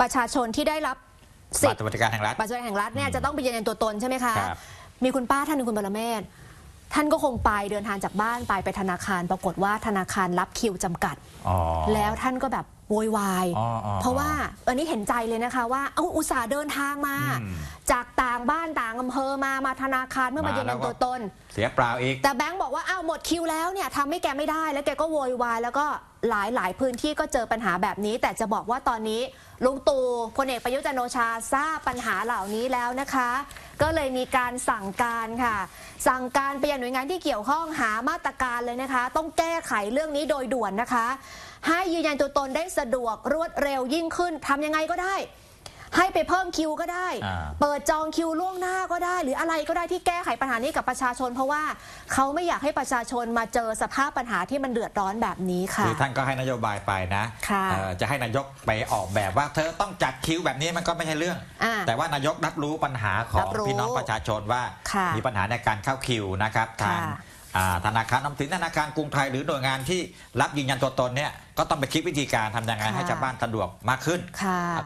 ประชาชนที่ได้รับสิบัทตธิ์รสวัสดิการแห่งรัฐ บัตรสวัสดิการแห่งรัฐเนี่ยจะต้องไปยืนยันตัวตนใช่ไหมคะ ครับ มีคุณป้าท่านหนึงคุณบรเมศ ท่านก็คงไปเดินทางจากบ้านไปไปธนาคาร ปรากฏว่าธนาคารรับคิวจำกัด อ๋อ แล้วท่านก็แบบโวยวาย อ๋ออ๋อเพราะว่าอันนี้เห็นใจเลยนะคะว่าเอาอุตส่าห์เดินทางมา อืมจากต่างบ้านต่างอำเภอมามาธนาคารเมื่อมามายืนยันแล้วก็ ตัวตน เสียเปล่าอีก แต่แบงค์บอกว่าอ้าวหมดคิวแล้วเนี่ยทำให้แกไม่ได้แล้วแกก็โวยวายแล้วก็หลายหลายพื้นที่ก็เจอปัญหาแบบนี้ แต่จะบอกว่าตอนนี้ลุงตู่พลเอกประยุทธ์จันทร์โอชาทราบปัญหาเหล่านี้แล้วนะคะ ก็เลยมีการสั่งการค่ะ สั่งการไปยังหน่วยงานที่เกี่ยวข้องหามาตรการเลยนะคะ ต้องแก้ไขเรื่องนี้โดยด่วนนะคะ ให้ยืนยันตัวตนได้สะดวกรวดเร็วยิ่งขึ้นทำยังไงก็ได้ ให้ไปเพิ่มคิวก็ได้ อ่า เปิดจองคิวล่วงหน้าก็ได้ หรืออะไรก็ได้ที่แก้ไขปัญหานี้กับประชาชน เพราะว่าเขาไม่อยากให้ประชาชนมาเจอสภาพปัญหาที่มันเดือดร้อนแบบนี้ค่ะ คือท่านก็ให้นโยบายไปนะค่ะเอ่อจะให้นายกไปออกแบบว่า เธอต้องจัดคิวแบบนี้มันก็ไม่ใช่เรื่อง อ่าแต่ว่านายกรับรู้ปัญหาขอรังบรู้พี่น้องประชาชนว่าค่ะมีปัญหาในการเข้าคิวนะครับทางค่ะ อ่าธนาคารออมสินธนาคารกรุงไทยหรือหน่วยงานที่รับยืนยันตัวตนเนี่ยก็ต้องไปคิดวิธีการทำยังไงค่ะให้ชาวบ้านสะดวกมากขึ้น ค่ะ